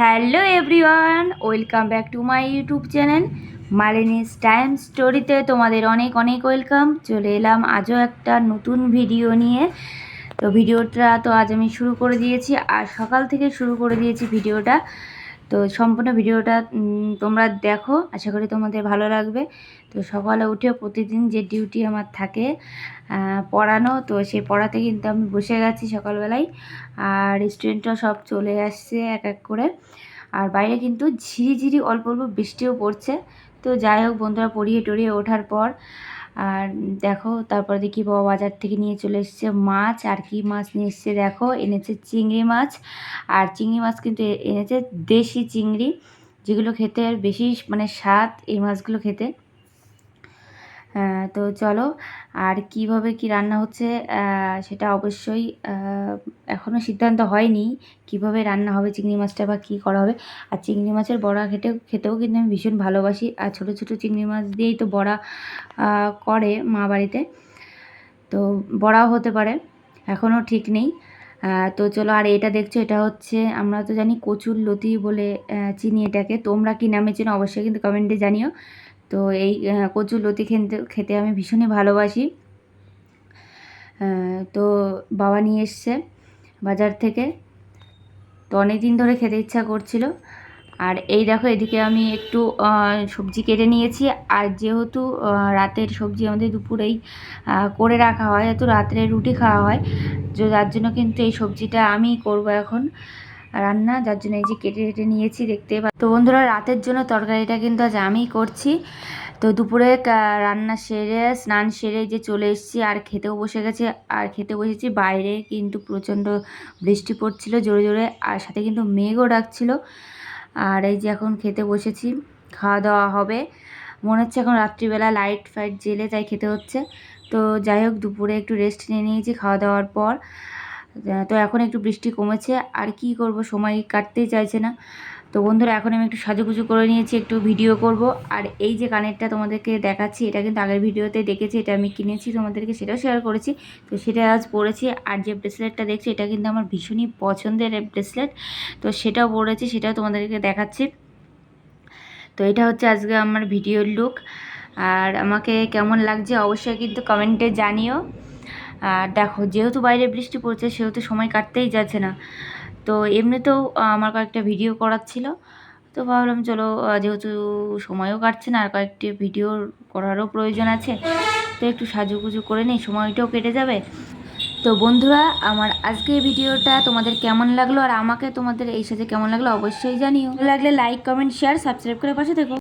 Hello everyone, welcome back to my YouTube channel Malini's time স্টোরিতে তোমাদের অনেক অনেক ওয়েলকাম। চলে এলাম আজও একটা নতুন ভিডিও নিয়ে। তো ভিডিওটা তো আজ আমি শুরু করে দিয়েছি, আর সকাল থেকে শুরু করে দিয়েছি ভিডিওটা। তো সম্পূর্ণ ভিডিওটা তোমরা দেখো, আশা করি তোমাদের ভালো লাগবে। তো সকালে উঠে প্রতিদিন যে ডিউটি আমার থাকে পড়ানো, তো সেই পড়াতে কিন্তু আমি বসে গেছি সকালবেলায়। আর স্টুডেন্টরা সব চলে আসছে এক এক করে। আর বাইরে কিন্তু ঝিরিঝিরি অল্প অল্প বৃষ্টিও পড়ছে। তো যাই হোক, বন্ধুরা, পড়িয়ে টড়িয়ে ওঠার পর আর দেখো, তারপরে দেখি বাবা বাজার থেকে নিয়ে চলে এসছে মাছ, আর কি মাছ নিয়ে এসছে দেখো, এনেছে চিংড়ি মাছ। আর চিংড়ি মাছ কিন্তু এনেছে দেশি চিংড়ি, যেগুলো খেতে বেশি মানে স্বাদ এই মাছগুলো খেতে। তো চলো আর কীভাবে কি রান্না হচ্ছে সেটা অবশ্যই আহ, এখনও সিদ্ধান্ত হয়নি কীভাবে রান্না হবে চিংড়ি মাছটা বা কী করা হবে। আর চিংড়ি মাছের বড়া খেতে খেতেও কিন্তু আমি ভীষণ ভালোবাসি। আর ছোটো ছোটো চিংড়ি মাছ দিয়েই তো বড়া করে মা বাড়িতে। তো বড়াও হতে পারে এখনও ঠিক নেই। তো চলো আর এটা দেখছ এটা হচ্ছে আমরা তো জানি কচুর লতি বলে চিনি এটাকে। তোমরা কি নামে চেনো অবশ্যই কিন্তু কমেন্টে জানিও। তো এই কচুর লতি খেতে খেতে আমি ভীষণই ভালোবাসি। তো বাবা নিয়ে এসছে বাজার থেকে। তো অনেক দিন ধরে খেতে ইচ্ছা করছিল। আর এই দেখো, এদিকে আমি একটু সবজি কেটে নিয়েছি। আর যেহেতু রাতের সবজি আমাদের দুপুরেই করে রাখা হয় তো রাত্রে রুটি খাওয়া হয়, তো যার জন্য কিন্তু এই সবজিটা আমি করব এখন। রান্না, যার জন্য এই যে কেটে কেটে নিয়েছি দেখতে তো বন্ধুরা, রাতের জন্য তরকারিটা কিন্তু আজ আমিই করছি। তো দুপুরে রান্না সেরে, স্নান সেরে যে চলে এসেছি, আর খেতেও বসে গেছে, আর খেতে বসেছি। বাইরে কিন্তু প্রচণ্ড বৃষ্টি পড়ছিল জোরে জোরে, আর সাথে কিন্তু মেঘও ডাকছিল। আর এই যে এখন খেতে বসেছি, খাওয়া দাওয়া হবে। মনে হচ্ছে এখন রাত্রিবেলা লাইট ফাইট জেলে তাই খেতে হচ্ছে। তো যাই হোক, দুপুরে একটু রেস্ট নিয়ে নিয়েছি খাওয়া দাওয়ার পর। তো এখন একটু বৃষ্টি কমেছে, আর কি করব? সময় কাটতেই চাইছে না। তো বন্ধুরা, এখন আমি একটু সাজুগুজু করে নিয়েছি, একটু ভিডিও করব। আর এই যে কানেরটা তোমাদেরকে দেখাচ্ছি, এটা কিন্তু আগের ভিডিওতে দেখেছি, এটা আমি কিনেছি তোমাদেরকে, সেটাও শেয়ার করেছি। তো সেটা আজ পরেছি, আর যে ব্রেসলেটটা দেখছি, এটা কিন্তু আমার ভীষণই পছন্দের ব্রেসলেট তো সেটাও পরেছি, সেটাও তোমাদেরকে দেখাচ্ছি। তো এটা হচ্ছে আজকে আমার ভিডিওর লুক আর আমাকে কেমন লাগছে, অবশ্যই কিন্তু কমেন্টে জানিও। আর দেখো, যেহেতু বাইরে বৃষ্টি পড়ছে, সেহেতু সময় কাটতেই যাচ্ছে না। তো এমনিতেও আমার কয়েকটা ভিডিও করার ছিল। তো ভাবলাম, চলো যেহেতু সময়ও কাটছে না, আর কয়েকটি ভিডিও করারও প্রয়োজন আছে, তো একটু সাজুগুজু করে নিই, সময়টাও কেটে যাবে। তো বন্ধুরা, আমার আজকের ভিডিওটা তোমাদের কেমন লাগল, আর আমাকে তোমাদের এই সাথে কেমন লাগল অবশ্যই জানিও। লাগলে লাইক কমেন্ট শেয়ার সাবস্ক্রাইব করে পাশে থেকো।